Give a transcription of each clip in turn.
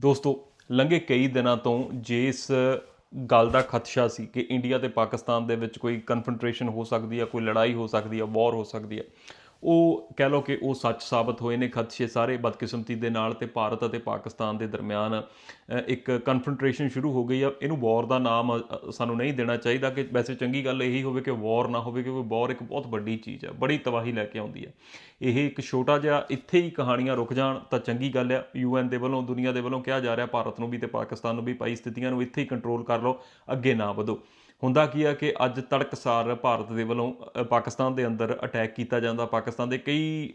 ਦੋਸਤੋ, ਲੰਘੇ ਕਈ ਦਿਨਾਂ ਤੋਂ ਜਿਸ ਗੱਲ ਦਾ ਖਦਸ਼ਾ ਸੀ ਕਿ ਇੰਡੀਆ ਤੇ ਪਾਕਿਸਤਾਨ ਦੇ ਵਿੱਚ ਕੋਈ ਕਨਫਰੰਟ੍ਰੇਸ਼ਨ ਹੋ ਸਕਦੀ ਹੈ ਕੋਈ ਲੜਾਈ ਹੋ ਸਕਦੀ ਹੈ ਵਾਰ ਹੋ ਸਕਦੀ ਹੈ ਉਹ ਕਹਿ ਲਓ ਕਿ ਉਹ ਸੱਚ ਸਾਬਤ ਹੋਏ ਨੇ ਖਦਸ਼ੇ ਸਾਰੇ ਬਦਕਿਸਮਤੀ ਦੇ ਨਾਲ ਤੇ ਭਾਰਤ ਅਤੇ ਪਾਕਿਸਤਾਨ ਦੇ ਦਰਮਿਆਨ ਇੱਕ ਕਨਫਰੰਟ੍ਰੇਸ਼ਨ ਸ਼ੁਰੂ ਹੋ ਗਈ ਆ। ਇਹਨੂੰ ਵਾਰ ਦਾ ਨਾਮ ਸਾਨੂੰ ਨਹੀਂ ਦੇਣਾ ਚਾਹੀਦਾ ਕਿ ਵੈਸੇ ਚੰਗੀ ਗੱਲ ਇਹੀ ਹੋਵੇ ਕਿ ਵਾਰ ਨਾ ਹੋਵੇ, ਕਿਉਂਕਿ ਵਾਰ ਇੱਕ ਬਹੁਤ ਵੱਡੀ ਚੀਜ਼ ਹੈ ਬੜੀ ਤਬਾਹੀ ਲੈ ਕੇ ਆਉਂਦੀ ਹੈ ਇਹ ਇੱਕ ਛੋਟਾ ਜਿਹਾ ਇੱਥੇ ਹੀ ਕਹਾਣੀਆਂ ਰੁਕ ਜਾਣ ਤਾਂ ਚੰਗੀ ਗੱਲ ਆ। ਯੂਐਨ ਦੇ ਵੱਲੋਂ, ਦੁਨੀਆ ਦੇ ਵੱਲੋਂ ਕਿਹਾ ਜਾ ਰਿਹਾ, ਭਾਰਤ ਨੂੰ ਵੀ ਤੇ ਪਾਕਿਸਤਾਨ ਨੂੰ ਵੀ ਭਾਈ ਸਥਿਤੀਆਂ ਨੂੰ ਇੱਥੇ ਹੀ ਕੰਟਰੋਲ ਕਰ ਲਓ, ਅੱਗੇ ਨਾ ਵਧੋ। ਹੁੰਦਾ ਕੀ ਆ ਕਿ ਅੱਜ ਤੜਕਸਾਰ ਭਾਰਤ ਦੇ ਵੱਲੋਂ ਪਾਕਿਸਤਾਨ ਦੇ ਅੰਦਰ ਅਟੈਕ ਕੀਤਾ ਜਾਂਦਾ, ਪਾਕਿਸਤਾਨ ਦੇ ਕਈ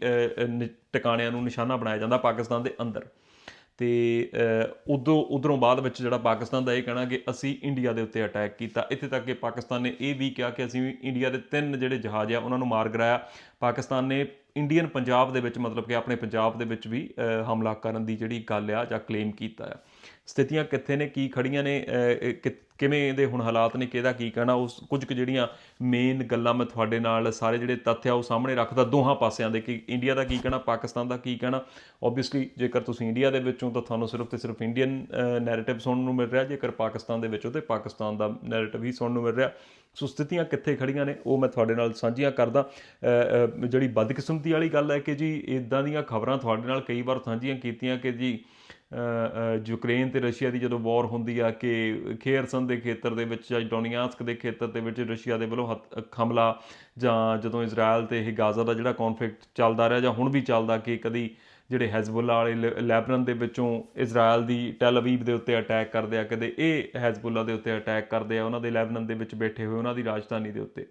ਨਿ- ਟਿਕਾਣਿਆਂ ਨੂੰ ਨਿਸ਼ਾਨਾ ਬਣਾਇਆ ਜਾਂਦਾ ਪਾਕਿਸਤਾਨ ਦੇ ਅੰਦਰ। ਤੇ ਉਦੋਂ, ਉਧਰੋਂ ਬਾਅਦ ਵਿੱਚ ਜਿਹੜਾ ਪਾਕਿਸਤਾਨ ਦਾ ਇਹ ਕਹਿਣਾ ਕਿ ਅਸੀਂ ਇੰਡੀਆ ਦੇ ਉੱਤੇ ਅਟੈਕ ਕੀਤਾ। ਇੱਥੇ ਤੱਕ ਕਿ ਪਾਕਿਸਤਾਨ ਨੇ ਇਹ ਵੀ ਕਿਹਾ ਕਿ ਅਸੀਂ ਇੰਡੀਆ ਦੇ ਤਿੰਨ ਜਿਹੜੇ ਜਹਾਜ਼ ਆ, ਉਹਨਾਂ ਨੂੰ ਮਾਰ ਗਿਰਾਇਆ। ਪਾਕਿਸਤਾਨ ਨੇ ਇੰਡੀਅਨ ਪੰਜਾਬ ਦੇ ਵਿੱਚ ਮਤਲਬ ਕਿ ਆਪਣੇ ਪੰਜਾਬ ਦੇ ਵਿੱਚ ਵੀ ਹਮਲਾ ਕਰਨ ਦੀ ਜਿਹੜੀ ਗੱਲ ਆ ਜਾਂ ਕਲੇਮ ਕੀਤਾ ਆ। ਸਥਿਤੀਆਂ ਕਿੱਥੇ ਨੇ, ਕੀ ਖੜੀਆਂ ਨੇ ਕਿ- ਕਿਵੇਂ ਇਹਦੇ ਹੁਣ ਹਾਲਾਤ ਨੇ, ਕਿਹਦਾ ਕੀ ਕਹਿਣਾ, ਉਸ ਕੁਝ ਕੁ ਜਿਹੜੀਆਂ ਮੇਨ ਗੱਲਾਂ ਮੈਂ ਤੁਹਾਡੇ ਨਾਲ ਸਾਰੇ ਜਿਹੜੇ ਤੱਥ ਆ ਉਹ ਸਾਹਮਣੇ ਰੱਖਦਾ ਦੋਹਾਂ ਪਾਸਿਆਂ ਦੇ, ਕਿ ਇੰਡੀਆ ਦਾ ਕੀ ਕਹਿਣਾ, ਪਾਕਿਸਤਾਨ ਦਾ ਕੀ ਕਹਿਣਾ। ਆਬਵੀਅਸਲੀ ਜੇਕਰ ਤੁਸੀਂ ਇੰਡੀਆ ਦੇ ਵਿੱਚੋਂ ਤਾਂ ਤੁਹਾਨੂੰ ਸਿਰਫ ਤੇ ਸਿਰਫ ਇੰਡੀਅਨ ਨੈਰੇਟਿਵ ਸੁਣਨ ਨੂੰ ਮਿਲ ਰਿਹਾ, ਜੇਕਰ ਪਾਕਿਸਤਾਨ ਦੇ ਵਿੱਚੋਂ ਤੇ ਪਾਕਿਸਤਾਨ ਦਾ ਨੈਰੇਟਿਵ ਹੀ ਸੁਣਨ ਨੂੰ ਮਿਲ ਰਿਹਾ। ਸੋ ਸਥਿਤੀਆਂ ਕਿੱਥੇ ਖੜੀਆਂ ਨੇ, ਉਹ ਮੈਂ ਤੁਹਾਡੇ ਨਾਲ ਸਾਂਝੀਆਂ ਕਰਦਾ। ਜਿਹੜੀ ਬਦਕਿਸਮਤੀ ਵਾਲੀ ਗੱਲ ਹੈ ਕਿ ਜੀ ਇਦਾਂ ਦੀਆਂ ਖਬਰਾਂ ਤੁਹਾਡੇ ਨਾਲ ਕਈ ਵਾਰ ਸਾਂਝੀਆਂ ਕੀਤੀਆਂ ਕਿ ਜੀ ਯੂਕਰੇਨ ਤੇ ਰਸ਼ੀਆ ਦੀ ਜਦੋਂ ਵਾਰ ਹੁੰਦੀ ਆ ਕਿ ਖੇਰਸਨ ਦੇ ਖੇਤਰ ਦੇ ਵਿੱਚ ਜਾਂ ਡੋਨੀਆਸਕ ਦੇ ਖੇਤਰ ਦੇ ਵਿੱਚ ਰਸ਼ੀਆ ਦੇ ਵੱਲੋਂ ਹਮਲਾ ਜਾਂ ਜਦੋਂ ਇਜ਼ਰਾਈਲ ਤੇ ਇਹ ਗਾਜ਼ਾ ਦਾ ਜਿਹੜਾ ਕਨਫਲਿਕਟ ਚੱਲਦਾ ਰਿਹਾ ਜਾਂ ਹੁਣ ਵੀ ਚੱਲਦਾ ਕਿ ਕਦੀ ਜਿਹੜੇ ਹੈਜ਼ਬੁੱਲਾ ਵਾਲੇ ਲ- ਲੈਬਨਾਨ ਦੇ ਵਿੱਚੋਂ ਇਜ਼ਰਾਈਲ ਦੀ ਟੈਲ ਅਵੀਵ ਦੇ ਉੱਤੇ ਅਟੈਕ ਕਰਦੇ ਆ, ਕਦੇ ਇਹ ਹੈਜ਼ਬੁੱਲਾ ਦੇ ਉੱਤੇ ਅਟੈਕ ਕਰਦੇ ਆ, ਉਹਨਾਂ ਦੇ ਲੈਬਨਨ ਦੇ ਵਿੱਚ ਬੈਠੇ ਹੋਏ, ਉਹਨਾਂ ਦੀ ਰਾਜਧਾਨੀ ਦੇ ਉੱਤੇ।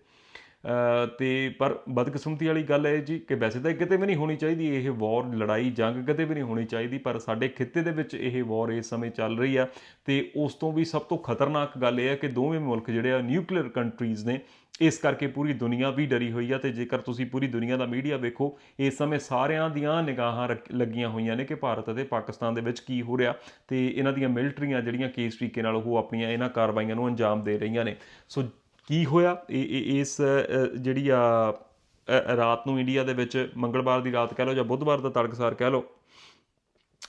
ਤੇ ਪਰ ਬਦਕਿਸਮਤੀ ਵਾਲੀ ਗੱਲ ਹੈ ਜੀ ਕਿ ਵੈਸੇ ਤਾਂ ਇਹ ਕਿਤੇ ਵੀ ਨਹੀਂ ਹੋਣੀ ਚਾਹੀਦੀ, ਇਹ ਵਾਰ ਲੜਾਈ ਜੰਗ ਕਿਤੇ ਵੀ ਨਹੀਂ ਹੋਣੀ ਚਾਹੀਦੀ, ਪਰ ਸਾਡੇ ਖਿੱਤੇ ਦੇ ਵਿੱਚ ਇਹ ਵਾਰ ਇਸ ਸਮੇਂ ਚੱਲ ਰਹੀ ਆ ਤੇ ਉਸ ਤੋਂ ਵੀ ਸਭ ਤੋਂ ਖਤਰਨਾਕ ਗੱਲ ਇਹ ਹੈ ਕਿ ਦੋਵੇਂ ਮੁਲਕ ਜਿਹੜੇ ਆ ਨਿਊਕਲੀਅਰ ਕੰਟਰੀਜ਼ ਨੇ, ਇਸ ਕਰਕੇ ਪੂਰੀ ਦੁਨੀਆ ਵੀ ਡਰੀ ਹੋਈ ਆ ਤੇ ਜੇਕਰ ਤੁਸੀਂ ਪੂਰੀ ਦੁਨੀਆ ਦਾ ਮੀਡੀਆ ਵੇਖੋ, ਇਸ ਸਮੇਂ ਸਾਰਿਆਂ ਦੀਆਂ ਨਿਗਾਹਾਂ ਰੱਖ- ਲੱਗੀਆਂ ਹੋਈਆਂ ਨੇ ਕਿ ਭਾਰਤ ਅਤੇ ਪਾਕਿਸਤਾਨ ਦੇ ਵਿੱਚ ਕੀ ਹੋ ਰਿਹਾ ਤੇ ਇਹਨਾਂ ਦੀਆਂ ਮਿਲਟਰੀਆਂ ਜਿਹੜੀਆਂ ਕਿਸ ਤਰੀਕੇ ਨਾਲ ਉਹ ਆਪਣੀਆਂ ਇਹਨਾਂ ਕਾਰਵਾਈਆਂ ਨੂੰ ਅੰਜਾਮ ਦੇ ਰਹੀਆਂ ਨੇ। ਸੋ ਕੀ ਹੋਇਆ? ਇਹ ਇਸ ਜਿਹੜੀ ਆ ਰਾਤ ਨੂੰ ਇੰਡੀਆ ਦੇ ਵਿੱਚ ਮੰਗਲਵਾਰ ਦੀ ਰਾਤ ਕਹਿ ਲਓ ਜਾਂ ਬੁੱਧਵਾਰ ਦਾ ਤੜਕਸਾਰ ਕਹਿ ਲਓ,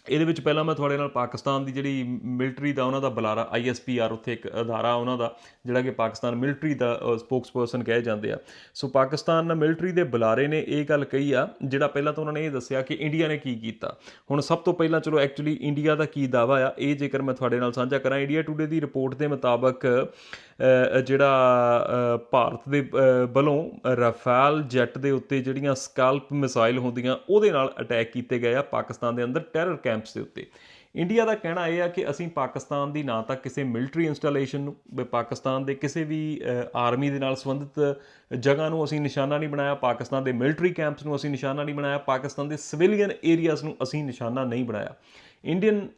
ਇਹਦੇ ਵਿੱਚ ਪਹਿਲਾਂ ਮੈਂ ਤੁਹਾਡੇ ਨਾਲ ਪਾਕਿਸਤਾਨ ਦੀ ਜਿਹੜੀ ਮਿਲਟਰੀ ਦਾ ਉਹਨਾਂ ਦਾ ਬੁਲਾਰਾ ਆਈਐਸਪੀਆਰ ਉੱਥੇ ਇੱਕ ਅਦਾਰਾ ਉਹਨਾਂ ਦਾ, ਜਿਹੜਾ ਕਿ ਪਾਕਿਸਤਾਨ ਮਿਲਟਰੀ ਦਾ ਸਪੋਕਸਪਰਸਨ ਕਹੇ ਜਾਂਦੇ ਆ। ਸੋ ਪਾਕਿਸਤਾਨ ਮਿਲਟਰੀ ਦੇ ਬੁਲਾਰੇ ਨੇ ਇਹ ਗੱਲ ਕਹੀ ਆ, ਜਿਹੜਾ ਪਹਿਲਾਂ ਤਾਂ ਉਹਨਾਂ ਨੇ ਇਹ ਦੱਸਿਆ ਕਿ ਇੰਡੀਆ ਨੇ ਕੀ ਕੀਤਾ। ਹੁਣ ਸਭ ਤੋਂ ਪਹਿਲਾਂ ਚਲੋ ਐਕਚੁਅਲੀ ਇੰਡੀਆ ਦਾ ਕੀ ਦਾਵਾ ਆ, ਇਹ ਜੇਕਰ ਮੈਂ ਤੁਹਾਡੇ ਨਾਲ ਸਾਂਝਾ ਕਰਾਂ, ਇੰਡੀਆ ਟੂਡੇ ਦੀ ਰਿਪੋਰਟ ਦੇ ਮੁਤਾਬਕ ਜਿਹੜਾ ਭਾਰਤ ਦੇ ਵੱਲੋਂ ਰਾਫੇਲ ਜੈਟ ਦੇ ਉੱਤੇ ਜਿਹੜੀਆਂ ਸਕਾਲਪ ਮਿਸਾਈਲ ਹੁੰਦੀਆਂ, ਉਹਦੇ ਨਾਲ ਅਟੈਕ ਕੀਤੇ ਗਏ ਆ ਪਾਕਿਸਤਾਨ ਦੇ ਅੰਦਰ ਟੈਰਰ ਕੈਂਪਸ ਦੇ ਉੱਤੇ। ਇੰਡੀਆ ਦਾ ਕਹਿਣਾ ਇਹ ਆ ਕਿ ਅਸੀਂ ਪਾਕਿਸਤਾਨ ਦੀ ਨਾ ਤਾਂ ਕਿਸੇ ਮਿਲਟਰੀ ਇੰਸਟਾਲੇਸ਼ਨ ਨੂੰ ਪਾਕਿਸਤਾਨ ਦੇ ਕਿਸੇ ਵੀ ਆਰਮੀ ਦੇ ਨਾਲ ਸੰਬੰਧਿਤ ਜਗ੍ਹਾ ਨੂੰ ਅਸੀਂ ਨਿਸ਼ਾਨਾ ਨਹੀਂ ਬਣਾਇਆ, ਪਾਕਿਸਤਾਨ ਦੇ ਮਿਲਟਰੀ ਕੈਂਪਸ ਨੂੰ ਅਸੀਂ ਨਿਸ਼ਾਨਾ ਨਹੀਂ ਬਣਾਇਆ, ਪਾਕਿਸਤਾਨ ਦੇ ਸਿਵਿਲੀਅਨ ਏਰੀਆਜ਼ ਨੂੰ ਅਸੀਂ ਨਿਸ਼ਾਨਾ ਨਹੀਂ ਬਣਾਇਆ। ਇੰਡੀਅਨ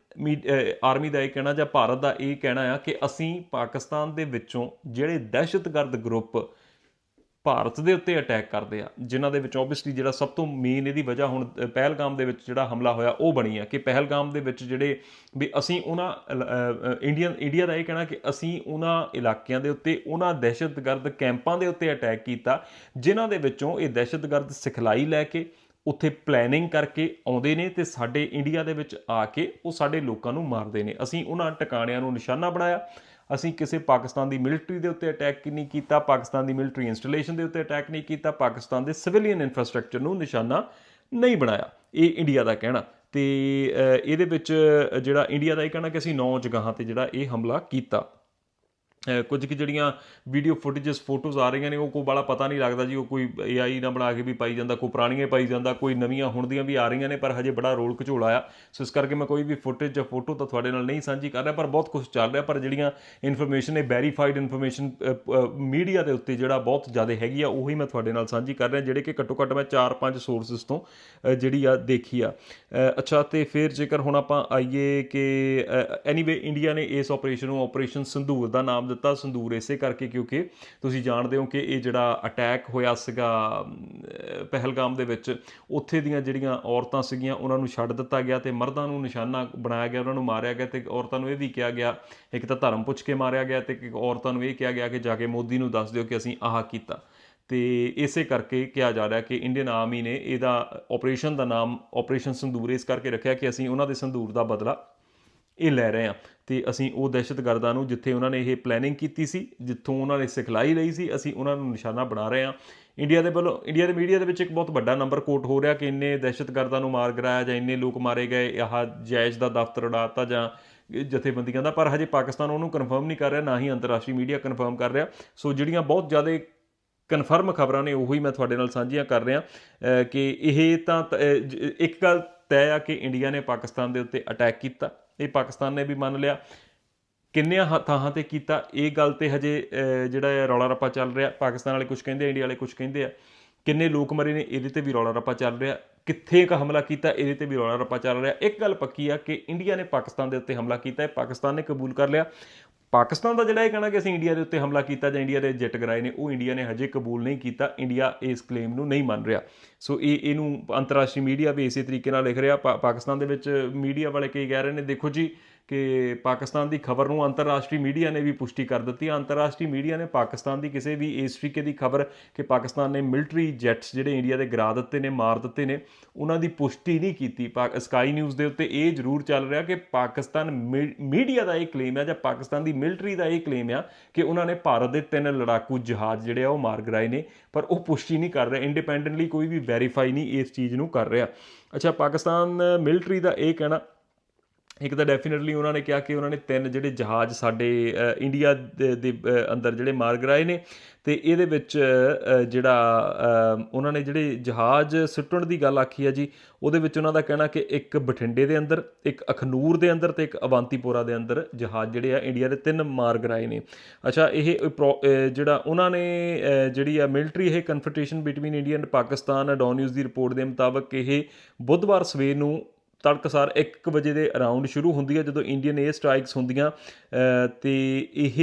ਆਰਮੀ eh, ਦਾ ਇਹ ਕਹਿਣਾ ਜਾਂ ਭਾਰਤ ਦਾ ਇਹ ਕਹਿਣਾ ਆ ਕਿ ਅਸੀਂ ਪਾਕਿਸਤਾਨ ਦੇ ਵਿੱਚੋਂ ਜਿਹੜੇ ਦਹਿਸ਼ਤਗਰਦ ਗਰੁੱਪ ਭਾਰਤ ਦੇ ਉੱਤੇ ਅਟੈਕ ਕਰਦੇ ਆ, ਜਿਨ੍ਹਾਂ ਦੇ ਵਿੱਚ ਆਬਵੀਅਸਲੀ ਜਿਹੜਾ ਸਭ ਤੋਂ ਮੇਨ ਇਹਦੀ ਵਜ੍ਹਾ ਹੁਣ ਪਹਿਲਗਾਮ ਦੇ ਵਿੱਚ ਜਿਹੜਾ ਹਮਲਾ ਹੋਇਆ, ਉਹ ਬਣੀ ਆ ਕਿ ਪਹਿਲਗਾਮ ਦੇ ਵਿੱਚ ਜਿਹੜੇ ਵੀ ਅਸੀਂ ਉਹਨਾਂ ਇੰਡੀਅਨ ਇੰਡੀਆ ਦਾ ਇਹ ਕਹਿਣਾ ਕਿ ਅਸੀਂ ਉਹਨਾਂ ਇਲਾਕਿਆਂ ਦੇ ਉੱਤੇ, ਉਹਨਾਂ ਦਹਿਸ਼ਤਗਰਦ ਕੈਂਪਾਂ ਦੇ ਉੱਤੇ ਅਟੈਕ ਕੀਤਾ, ਜਿਨ੍ਹਾਂ ਦੇ ਵਿੱਚੋਂ ਇਹ ਦਹਿਸ਼ਤਗਰਦ ਸਿਖਲਾਈ ਲੈ ਕੇ ਉੱਥੇ ਪਲੈਨਿੰਗ ਕਰਕੇ ਆਉਂਦੇ ਨੇ ਤੇ ਸਾਡੇ ਇੰਡੀਆ ਦੇ ਵਿੱਚ ਆ ਕੇ ਉਹ ਸਾਡੇ ਲੋਕਾਂ ਨੂੰ ਮਾਰਦੇ ਨੇ। ਅਸੀਂ ਉਹਨਾਂ ਟਿਕਾਣਿਆਂ ਨੂੰ ਨਿਸ਼ਾਨਾ ਬਣਾਇਆ। ਅਸੀਂ ਕਿਸੇ ਪਾਕਿਸਤਾਨ ਦੀ ਮਿਲਟਰੀ ਦੇ ਉੱਤੇ ਅਟੈਕ ਨਹੀਂ ਕੀਤਾ, ਪਾਕਿਸਤਾਨ ਦੀ ਮਿਲਟਰੀ ਇੰਸਟਾਲੇਸ਼ਨ ਦੇ ਉੱਤੇ ਅਟੈਕ ਨਹੀਂ ਕੀਤਾ, ਪਾਕਿਸਤਾਨ ਦੇ ਸਿਵਿਲੀਅਨ ਇਨਫਰਾਸਟ੍ਰਕਚਰ ਨੂੰ ਨਿਸ਼ਾਨਾ ਨਹੀਂ ਬਣਾਇਆ। ਇਹ ਇੰਡੀਆ ਦਾ ਕਹਿਣਾ। ਤੇ ਇਹਦੇ ਵਿੱਚ ਜਿਹੜਾ ਇੰਡੀਆ ਦਾ ਇਹ ਕਹਿਣਾ ਕਿ ਅਸੀਂ ਨੌ ਜਗ੍ਹਾਵਾਂ ਤੇ ਜਿਹੜਾ ਇਹ ਹਮਲਾ ਕੀਤਾ। ਕੁਝ ਕਿ ਜਿਹੜੀਆਂ ਵੀਡੀਓ ਫੁਟੇਜਸ ਫੋਟੋਜ਼ ਆ ਰਹੀਆਂ ਨੇ, ਉਹ ਕੋਈ ਬੜਾ ਪਤਾ ਨਹੀਂ ਲੱਗਦਾ ਜੀ, ਉਹ ਕੋਈ AI ਨਾ ਬਣਾ ਕੇ ਵੀ ਪਾਈ ਜਾਂਦਾ, ਕੋਈ ਪੁਰਾਣੀਆਂ ਪਾਈ ਜਾਂਦਾ, ਕੋਈ ਨਵੀਆਂ ਹੁਣ ਦੀਆਂ ਵੀ ਆ ਰਹੀਆਂ ਨੇ, ਪਰ ਹਜੇ ਬੜਾ ਰੋਲ ਘਚੋਲਾ ਆ। ਸੋ ਇਸ ਕਰਕੇ ਮੈਂ ਕੋਈ ਵੀ ਫੁਟੇਜ ਜਾਂ ਫੋਟੋ ਤਾਂ ਤੁਹਾਡੇ ਨਾਲ ਨਹੀਂ ਸਾਂਝੀ ਕਰ ਰਿਹਾ, ਪਰ ਬਹੁਤ ਕੁਝ ਚੱਲ ਰਿਹਾ, ਪਰ ਜਿਹੜੀਆਂ ਇਨਫੋਰਮੇਸ਼ਨ ਨੇ ਵੈਰੀਫਾਈਡ ਇਨਫੋਰਮੇਸ਼ਨ ਮੀਡੀਆ ਦੇ ਉੱਤੇ ਜਿਹੜਾ ਬਹੁਤ ਜ਼ਿਆਦਾ ਹੈਗੀ ਆ, ਉਹੀ ਮੈਂ ਤੁਹਾਡੇ ਨਾਲ ਸਾਂਝੀ ਕਰ ਰਿਹਾ, ਜਿਹੜੇ ਕਿ ਘੱਟੋ ਘੱਟ ਮੈਂ 4-5 ਸੋਰਸਸ ਤੋਂ ਜਿਹੜੀ ਆ ਦੇਖੀ ਆ। ਅੱਛਾ, ਤੇ ਫਿਰ ਜੇਕਰ ਹੁਣ ਆਪਾਂ ਆਈਏ ਕਿ ਐਨੀਵੇ ਇੰਡੀਆ ਨੇ ਇਸ ਆਪਰੇਸ਼ਨ ਨੂੰ ਆਪਰੇਸ਼ਨ ਸੰਧੂਰ ਦਾ ਨਾਮ ਦਿੱਤਾ ਸੰਧੂਰ ਇਸੇ ਕਰਕੇ ਕਿਉਂਕਿ ਤੁਸੀਂ ਜਾਣਦੇ ਹੋ ਕਿ ਇਹ ਜਿਹੜਾ ਅਟੈਕ ਹੋਇਆ ਸੀਗਾ ਪਹਿਲਗਾਮ ਦੇ ਵਿੱਚ, ਉੱਥੇ ਦੀਆਂ ਜਿਹੜੀਆਂ ਔਰਤਾਂ ਸੀਗੀਆਂ, ਉਹਨਾਂ ਨੂੰ ਛੱਡ ਦਿੱਤਾ ਗਿਆ ਤੇ ਮਰਦਾਂ ਨੂੰ ਨਿਸ਼ਾਨਾ ਬਣਾਇਆ ਗਿਆ, ਉਹਨਾਂ ਨੂੰ ਮਾਰਿਆ ਗਿਆ ਤੇ ਔਰਤਾਂ ਨੂੰ ਇਹ ਵੀ ਕਿਹਾ ਗਿਆ, ਇੱਕ ਤਾਂ ਧਰਮ ਪੁੱਛ ਕੇ ਮਾਰਿਆ ਗਿਆ ਤੇ ਇੱਕ ਔਰਤਾਂ ਨੂੰ ਇਹ ਕਿਹਾ ਗਿਆ ਕਿ ਜਾ ਕੇ ਮੋਦੀ ਨੂੰ ਦੱਸ ਦਿਓ ਕਿ ਅਸੀਂ ਆਹ ਕੀਤਾ। ਤੇ ਇਸੇ ਕਰਕੇ ਕਿਹਾ ਜਾ ਰਿਹਾ ਕਿ ਇੰਡੀਅਨ ਆਰਮੀ ਨੇ ਇਹਦਾ ਆਪਰੇਸ਼ਨ ਦਾ ਨਾਮ, ਆਪਰੇਸ਼ਨ ਸੰਦੂਰ ਇਸ ਕਰਕੇ ਰੱਖਿਆ ਕਿ ਅਸੀਂ ਉਹਨਾਂ ਦੇ ਸੰਦੂਰ ਦਾ ਬਦਲਾ ਇਹ ਲੈ ਰਹੇ ਆ ਤੇ ਅਸੀਂ ਉਹ ਦਹਿਸ਼ਤਗਰਦਾਂ ਨੂੰ ਜਿੱਥੇ ਉਹਨਾਂ ਨੇ ਇਹ ਪਲੈਨਿੰਗ ਕੀਤੀ ਸੀ, ਜਿੱਥੋਂ ਉਹਨਾਂ ਨੇ ਸਿਖਲਾਈ ਲਈ ਸੀ, ਅਸੀਂ ਉਹਨਾਂ ਨੂੰ ਨਿਸ਼ਾਨਾ ਬਣਾ ਰਹੇ ਹਾਂ। ਇੰਡੀਆ ਦੇ ਵੱਲੋਂ ਇੰਡੀਆ ਦੇ ਮੀਡੀਆ ਦੇ ਵਿੱਚ ਇੱਕ ਬਹੁਤ ਵੱਡਾ ਨੰਬਰ ਕੋਟ ਹੋ ਰਿਹਾ ਕਿ ਇੰਨੇ ਦਹਿਸ਼ਤਗਰਦਾਂ ਨੂੰ ਮਾਰ ਗਿਰਾਇਆ ਜਾਂ ਇੰਨੇ ਲੋਕ ਮਾਰੇ ਗਏ, ਆਹ ਜੈਸ਼ ਦਾ ਦਫ਼ਤਰ ਉਡਾਤਾ ਜਾਂ ਜਥੇਬੰਦੀਆਂ ਦਾ, ਪਰ ਹਜੇ ਪਾਕਿਸਤਾਨ ਉਹਨੂੰ ਕਨਫਰਮ ਨਹੀਂ ਕਰ ਰਿਹਾ, ਨਾ ਹੀ ਅੰਤਰਰਾਸ਼ਟਰੀ ਮੀਡੀਆ ਕਨਫਰਮ ਕਰ ਰਿਹਾ। ਸੋ ਜਿਹੜੀਆਂ ਬਹੁਤ ਜ਼ਿਆਦਾ ਕਨਫਰਮ ਖਬਰਾਂ ਨੇ, ਉਹੀ ਮੈਂ ਤੁਹਾਡੇ ਨਾਲ ਸਾਂਝੀਆਂ ਕਰ ਰਿਹਾ ਕਿ ਇਹ ਤਾਂ ਤ- ਇੱਕ ਗੱਲ ਤੈਅ ਆ ਕਿ ਇੰਡੀਆ ਨੇ ਪਾਕਿਸਤਾਨ ਦੇ ਉੱਤੇ ਅਟੈਕ ਕੀਤਾ। ਇਹ ਪਾਕਿਸਤਾਨ ਨੇ ਵੀ ਮੰਨ ਲਿਆ। ਕਿੰਨਿਆਂ ਹ- ਥਾਵਾਂ ਤੇ ਕੀਤਾ। ਇਹ ਗੱਲ ਤੇ ਹਜੇ ਜਿਹੜਾ ਇਹ ਰੌਲਾ ਰੱਪਾ ਚੱਲ ਰਿਹਾ, ਪਾਕਿਸਤਾਨ ਵਾਲੇ ਕੁਝ ਕਹਿੰਦੇ, ਇੰਡੀਆ ਵਾਲੇ ਕੁਝ ਕਹਿੰਦੇ ਆ। ਕਿੰਨੇ ਲੋਕ ਮਰੇ ਨੇ, ਇਹਦੇ ਤੇ ਵੀ ਰੌਲਾ ਰੱਪਾ ਚੱਲ ਰਿਹਾ। ਕਿੱਥੇ ਇੱਕ ਹਮਲਾ ਕੀਤਾ, ਇਹਦੇ ਤੇ ਵੀ ਰੌਲਾ ਰੱਪਾ ਚੱਲ ਰਿਹਾ। ਇੱਕ ਗੱਲ ਪੱਕੀ ਆ ਕਿ ਇੰਡੀਆ ਨੇ ਪਾਕਿਸਤਾਨ ਦੇ ਉੱਤੇ ਹਮਲਾ ਕੀਤਾ ਹੈ ਪਾਕਿਸਤਾਨ ਨੇ ਕਬੂਲ ਕਰ ਲਿਆ। ਪਾਕਿਸਤਾਨ ਦਾ ਜਿਹੜਾ ਇਹ ਕਹਿਣਾ ਕਿ ਅਸੀਂ ਇੰਡੀਆ ਦੇ ਉੱਤੇ ਹਮਲਾ ਕੀਤਾ ਜਾਂ ਇੰਡੀਆ ਦੇ ਜੈਟ ਗਰਾਏ ਨੇ, ਉਹ ਇੰਡੀਆ ਨੇ ਹਜੇ ਕਬੂਲ ਨਹੀਂ ਕੀਤਾ, ਇੰਡੀਆ ਇਸ ਕਲੇਮ ਨੂੰ ਨਹੀਂ ਮੰਨ ਰਿਹਾ। ਸੋ ਇਹ, ਇਹਨੂੰ ਅੰਤਰਰਾਸ਼ਟਰੀ ਮੀਡੀਆ ਵੀ ਇਸੇ ਤਰੀਕੇ ਨਾਲ ਲਿਖ ਰਿਹਾ ਪਾਕਿਸਤਾਨ ਦੇ ਵਿੱਚ ਮੀਡੀਆ ਵਾਲੇ ਕਈ ਕਹਿ ਰਹੇ ਨੇ, ਦੇਖੋ ਜੀ ਕਿ ਪਾਕਿਸਤਾਨ ਦੀ ਖਬਰ ਨੂੰ ਅੰਤਰਰਾਸ਼ਟਰੀ ਮੀਡੀਆ ਨੇ ਵੀ ਪੁਸ਼ਟੀ ਕਰ ਦਿੱਤੀ। ਹੈ ਅੰਤਰਰਾਸ਼ਟਰੀ ਮੀਡੀਆ ਨੇ ਪਾਕਿਸਤਾਨ ਦੀ ਕਿਸੇ ਵੀ ਇਸ ਤਰੀਕੇ ਦੀ ਖਬਰ ਕਿ ਪਾਕਿਸਤਾਨ ਨੇ ਮਿਲਟਰੀ ਜੈਟਸ ਜਿਹੜੇ ਇੰਡੀਆ ਦੇ ਗਿਰਾ ਦਿੱਤੇ ਨੇ, ਮਾਰ ਦਿੱਤੇ ਨੇ, ਉਹਨਾਂ ਦੀ ਪੁਸ਼ਟੀ ਨਹੀਂ ਕੀਤੀ। ਸਕਾਈ ਨਿਊਜ਼ ਦੇ ਉੱਤੇ ਇਹ ਜ਼ਰੂਰ ਚੱਲ ਰਿਹਾ ਕਿ ਪਾਕਿਸਤਾਨ ਮੀਡੀਆ ਦਾ ਇਹ ਕਲੇਮ ਹੈ ਜਾਂ ਪਾਕਿਸਤਾਨ ਦੀ ਮਿਲਟਰੀ ਦਾ ਇਹ ਕਲੇਮ ਆ ਕਿ ਉਹਨਾਂ ਨੇ ਭਾਰਤ ਦੇ ਤਿੰਨ ਲੜਾਕੂ ਜਹਾਜ਼ ਜਿਹੜੇ ਆ ਉਹ ਮਾਰ ਗਿਰਾਏ ਨੇ, ਪਰ ਉਹ ਪੁਸ਼ਟੀ ਨਹੀਂ ਕਰ ਰਿਹਾ ਇੰਡੀਪੈਂਡੈਂਟਲੀ ਕੋਈ ਵੀ ਵੈਰੀਫਾਈ ਨਹੀਂ ਇਸ ਚੀਜ਼ ਨੂੰ ਕਰ ਰਿਹਾ। ਅੱਛਾ, ਪਾਕਿਸਤਾਨ ਮਿਲਟਰੀ ਦਾ ਇਹ ਕਹਿਣਾ ਇੱਕ ਤਾਂ ਡੈਫੀਨਿਟਲੀ ਉਹਨਾਂ ਨੇ ਕਿਹਾ ਕਿ ਉਹਨਾਂ ਨੇ ਤਿੰਨ ਜਿਹੜੇ ਜਹਾਜ਼ ਸਾਡੇ ਇੰਡੀਆ ਦੇ ਅੰਦਰ ਜਿਹੜੇ ਮਾਰ ਗਿਰਾਏ ਨੇ, ਤੇ ਇਹਦੇ ਵਿੱਚ ਜਿਹੜਾ ਉਹਨਾਂ ਨੇ ਜਿਹੜੇ ਜਹਾਜ਼ ਸੁੱਟਣ ਦੀ ਗੱਲ ਆਖੀ ਹੈ ਜੀ, ਉਹਦੇ ਵਿੱਚ ਉਹਨਾਂ ਦਾ ਕਹਿਣਾ ਕਿ ਇੱਕ ਬਠਿੰਡੇ ਦੇ ਅੰਦਰ, ਇੱਕ ਅਖਨੂਰ ਦੇ ਅੰਦਰ ਤੇ ਇੱਕ ਅਵੰਤੀਪੁਰਾ ਦੇ ਅੰਦਰ ਜਹਾਜ਼ ਜਿਹੜੇ ਆ ਇੰਡੀਆ ਦੇ ਤਿੰਨ ਮਾਰ ਗਿਰਾਏ ਨੇ। ਅੱਛਾ, ਇਹ ਪ੍ਰੋ- ਜਿਹੜਾ ਉਹਨਾਂ ਨੇ ਜਿਹੜੀ ਆ ਮਿਲਟਰੀ ਇਹ confrontation between India and Pakistan Dawn news the report ਦੇ ਮੁਤਾਬਕ ਇਹ ਬੁੱਧਵਾਰ ਸਵੇਰ ਨੂੰ ਤੜਕਸਾਰ 1 ਵਜੇ ਦੇ ਅਰਾਊਂਡ ਸ਼ੁਰੂ ਹੁੰਦੀ ਹੈ ਜਦੋਂ ਇੰਡੀਅਨ 에ਅਰ ਸਟ੍ਰਾਈਕਸ ਹੁੰਦੀਆਂ ਅ, ਤੇ ਇਹ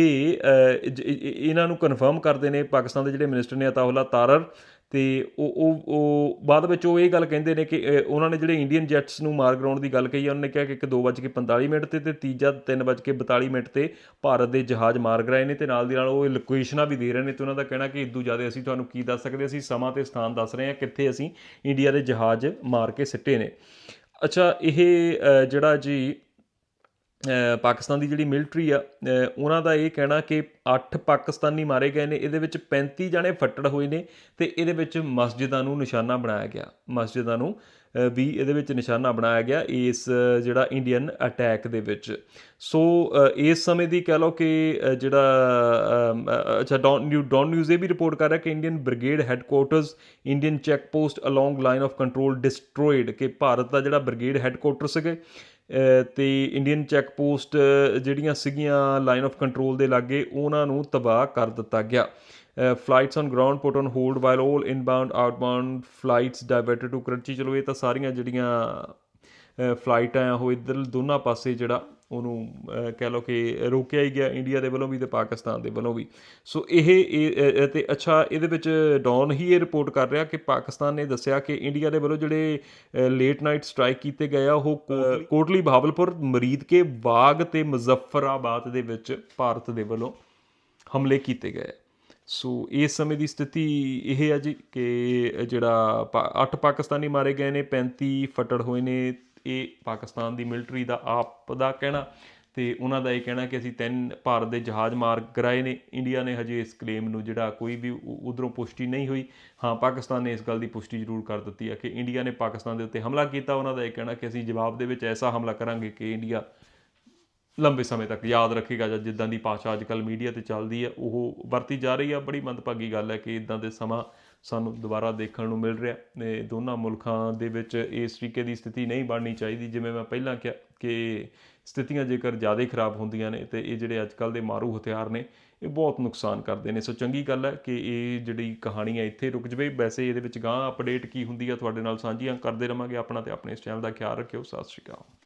ਇਹਨਾਂ ਨੂੰ ਕਨਫਰਮ ਕਰਦੇ ਨੇ ਪਾਕਿਸਤਾਨ ਦੇ ਜਿਹੜੇ ਮਿਨਿਸਟਰ ਨੇ ਅਤਾਉਲਾ ਤਾਰਰ ਤੇ ਉਹ ਉਹ ਉਹ ਬਾਅਦ ਵਿੱਚ ਉਹ ਇਹ ਗੱਲ ਕਹਿੰਦੇ ਨੇ ਕਿ ਉਹਨਾਂ ਨੇ ਜਿਹੜੇ ਇੰਡੀਅਨ ਜੈਟਸ ਨੂੰ ਮਾਰ ਗਰਾਉਂਡ ਦੀ ਗੱਲ ਕਹੀ ਹੈ ਉਹਨਾਂ ਨੇ ਕਿਹਾ ਕਿ ਇੱਕ 2:45 ਮਿੰਟ ਤੇ ਤੇ ਤੀਜਾ 3:42 ਮਿੰਟ ਤੇ ਭਾਰਤ ਦੇ ਜਹਾਜ਼ ਮਾਰ ਗਰਾਏ ਨੇ ਤੇ ਨਾਲ ਦੀ ਨਾਲ ਉਹ ਲੋਕੇਸ਼ਨਾਂ ਵੀ ਦੇ ਰਹੇ ਨੇ ਤੇ ਉਹਨਾਂ ਦਾ ਕਹਿਣਾ ਕਿ ਇਦੋਂ ਜ਼ਿਆਦਾ ਅਸੀਂ ਤੁਹਾਨੂੰ ਕੀ ਦੱਸ ਸਕਦੇ ਅਸੀਂ ਸਮਾਂ ਤੇ ਸਥਾਨ ਦੱਸ ਰਹੇ ਹਾਂ ਕਿੱਥੇ ਅਸੀਂ ਇੰਡੀਆ ਦੇ ਜਹਾਜ਼ ਮਾਰ ਕੇ ਸਿੱਟੇ ਨੇ। ਅੱਛਾ, ਇਹ ਜਿਹੜਾ ਜੀ ਪਾਕਿਸਤਾਨ ਦੀ ਜਿਹੜੀ ਮਿਲਟਰੀ ਆ ਉਹਨਾਂ ਦਾ ਇਹ ਕਹਿਣਾ ਕਿ 8 ਪਾਕਿਸਤਾਨੀ ਮਾਰੇ ਗਏ ਨੇ, ਇਹਦੇ ਵਿੱਚ 35 ਜਣੇ ਫੱਟੜ ਹੋਏ ਨੇ ਤੇ ਇਹਦੇ ਵਿੱਚ ਮਸਜਿਦਾਂ ਨੂੰ ਨਿਸ਼ਾਨਾ ਬਣਾਇਆ ਗਿਆ, ਮਸਜਿਦਾਂ ਨੂੰ ਵੀ ਇਹਦੇ ਵਿੱਚ ਨਿਸ਼ਾਨਾ ਬਣਾਇਆ ਗਿਆ ਇਸ ਜਿਹੜਾ ਇੰਡੀਅਨ ਅਟੈਕ ਦੇ ਵਿੱਚ। ਸੋ ਇਸ ਸਮੇਂ ਦੀ ਕਹਿ ਲਓ ਕਿ ਜਿਹੜਾ ਅੱਛਾ ਡੌਨ ਨਿਊ ਡੌਨ ਨਿਊਜ਼ ਇਹ ਵੀ ਰਿਪੋਰਟ ਕਰ ਰਿਹਾ ਕਿ Indian brigade headquarters Indian check post along line of control destroyed ਕਿ ਭਾਰਤ ਦਾ ਜਿਹੜਾ ਬ੍ਰਿਗੇਡ ਹੈੱਡਕੁਆਰਟਰ ਸੀਗੇ ਤੇ ਇੰਡੀਅਨ ਚੈੱਕ ਪੋਸਟ ਜਿਹੜੀਆਂ ਸੀਗੀਆਂ ਲਾਈਨ ਆਫ ਕੰਟਰੋਲ ਦੇ ਲਾਗੇ, ਉਹਨਾਂ ਨੂੰ ਤਬਾਹ ਕਰ ਦਿੱਤਾ ਗਿਆ। Flights on ground put on hold while 올 inbound outbound flights diverted to Karachi ਚਲੋ, ਇਹ ਤਾਂ ਸਾਰੀਆਂ ਜਿਹੜੀਆਂ ਫਲਾਈਟਾਂ ਆ ਉਹ ਇੱਧਰ ਦੋਨਾਂ ਪਾਸੇ ਜਿਹੜਾ ਉਹਨੂੰ ਕਹਿ ਲਓ ਕਿ ਰੋਕਿਆ ਹੀ ਗਿਆ ਇੰਡੀਆ ਦੇ ਵੱਲੋਂ ਵੀ ਤੇ ਪਾਕਿਸਤਾਨ ਦੇ ਵੱਲੋਂ ਵੀ। ਸੋ ਇਹ ਤੇ ਅੱਛਾ ਇਹਦੇ ਵਿੱਚ ਡੌਨ ਹੀ ਇਹ ਰਿਪੋਰਟ ਕਰ ਰਿਹਾ ਕਿ ਪਾਕਿਸਤਾਨ ਨੇ ਦੱਸਿਆ ਕਿ ਇੰਡੀਆ ਦੇ ਵੱਲੋਂ ਜਿਹੜੇ ਲੇਟ ਨਾਈਟ ਸਟ੍ਰਾਈਕ ਕੀਤੇ ਗਏ ਆ ਉਹ ਕੋਟਲੀ ਬਹਾਵਲਪੁਰ ਮਰੀਦਕੇ ਬਾਗ ਤੇ ਮੁਜ਼ੱਫਰਾਬਾਦ ਦੇ ਵਿੱਚ ਭਾਰਤ ਦੇ ਵੱਲੋਂ ਹਮਲੇ ਕੀਤੇ ਗਏ। ਸੋ ਇਸ ਸਮੇਂ ਦੀ ਸਥਿਤੀ ਇਹ ਹੈ ਜੀ ਕਿ ਜਿਹੜਾ 8 ਪਾਕਿਸਤਾਨੀ ਮਾਰੇ ਗਏ ਨੇ 35 ਫੱਟੜ ਹੋਏ ਨੇ ਇਹ ਪਾਕਿਸਤਾਨ ਦੀ ਮਿਲਟਰੀ ਦਾ ਆਪ ਦਾ ਕਹਿਣਾ ਤੇ ਉਹਨਾਂ ਦਾ ਇਹ ਕਹਿਣਾ ਕਿ ਅਸੀਂ ਤਿੰਨ ਭਾਰਤ ਦੇ ਜਹਾਜ਼ ਮਾਰ ਕਰਾਏ ਨੇ। ਇੰਡੀਆ ਨੇ ਹਜੇ ਇਸ ਕਲੇਮ ਨੂੰ ਜਿਹੜਾ ਕੋਈ ਵੀ ਉਧਰੋਂ ਪੁਸ਼ਟੀ ਨਹੀਂ ਹੋਈ। ਹਾਂ, ਪਾਕਿਸਤਾਨ ਨੇ ਇਸ ਗੱਲ ਦੀ ਪੁਸ਼ਟੀ ਜ਼ਰੂਰ ਕਰ ਦਿੱਤੀ ਹੈ ਕਿ ਇੰਡੀਆ ਨੇ ਪਾਕਿਸਤਾਨ ਦੇ ਉੱਤੇ ਹਮਲਾ ਕੀਤਾ। ਉਹਨਾਂ ਦਾ ਇਹ ਕਹਿਣਾ ਕਿ ਅਸੀਂ ਜਵਾਬ ਦੇ ਵਿੱਚ ਐਸਾ ਹਮਲਾ ਕਰਾਂਗੇ ਕਿ ਇੰਡੀਆ ਲੰਬੇ ਸਮੇਂ ਤੱਕ ਯਾਦ ਰੱਖੇਗਾ ਜਾਂ ਜਿੱਦਾਂ ਦੀ ਭਾਸ਼ਾ ਅੱਜ ਕੱਲ੍ਹ ਮੀਡੀਆ ਤੇ ਚੱਲਦੀ ਹੈ, ਉਹ ਵਰਤੀ ਜਾ ਰਹੀ ਆ ਬੜੀ ਮੰਦਭਾਗੀ ਗੱਲ ਹੈ ਕਿ ਇਦਾਂ ਦੇ ਸਮਾਂ ਸਾਨੂੰ ਦੁਬਾਰਾ ਦੇਖਣ ਨੂੰ ਮਿਲ ਰਿਹਾ ਨੇ ਦੋਨਾਂ ਮੁਲਕਾਂ ਦੇ ਵਿੱਚ ਇਸ ਤਰੀਕੇ ਦੀ ਸਥਿਤੀ ਨਹੀਂ ਬਣਨੀ ਚਾਹੀਦੀ। ਜਿਵੇਂ ਮੈਂ ਪਹਿਲਾਂ ਕਿਹਾ ਕਿ ਸਥਿਤੀਆਂ ਜੇਕਰ ਜ਼ਿਆਦਾ ਖਰਾਬ ਹੁੰਦੀਆਂ ਨੇ ਤੇ ਇਹ ਜਿਹੜੇ ਅੱਜ ਕੱਲ੍ਹ ਦੇ ਮਾਰੂ ਹਥਿਆਰ ਨੇ, ਇਹ ਬਹੁਤ ਨੁਕਸਾਨ ਕਰਦੇ ਨੇ। ਸੋ ਚੰਗੀ ਗੱਲ ਹੈ ਕਿ ਇਹ ਜਿਹੜੀ ਕਹਾਣੀ ਹੈ ਇੱਥੇ ਰੁਕ ਜਵੇ। ਵੈਸੇ ਇਹਦੇ ਵਿੱਚ ਗਾਂ ਅਪਡੇਟ ਕੀ ਹੁੰਦੀ ਆ ਤੁਹਾਡੇ ਨਾਲ ਸਾਂਝੀਆਂ ਕਰਦੇ ਰਵਾਂਗੇ। ਆਪਣਾ ਤੇ ਆਪਣੇ ਇਸ ਚੈਨਲ ਦਾ ਖਿਆਲ ਰੱਖਿਓ। ਸਤਿ ਸ਼੍ਰੀ ਅਕਾਲ।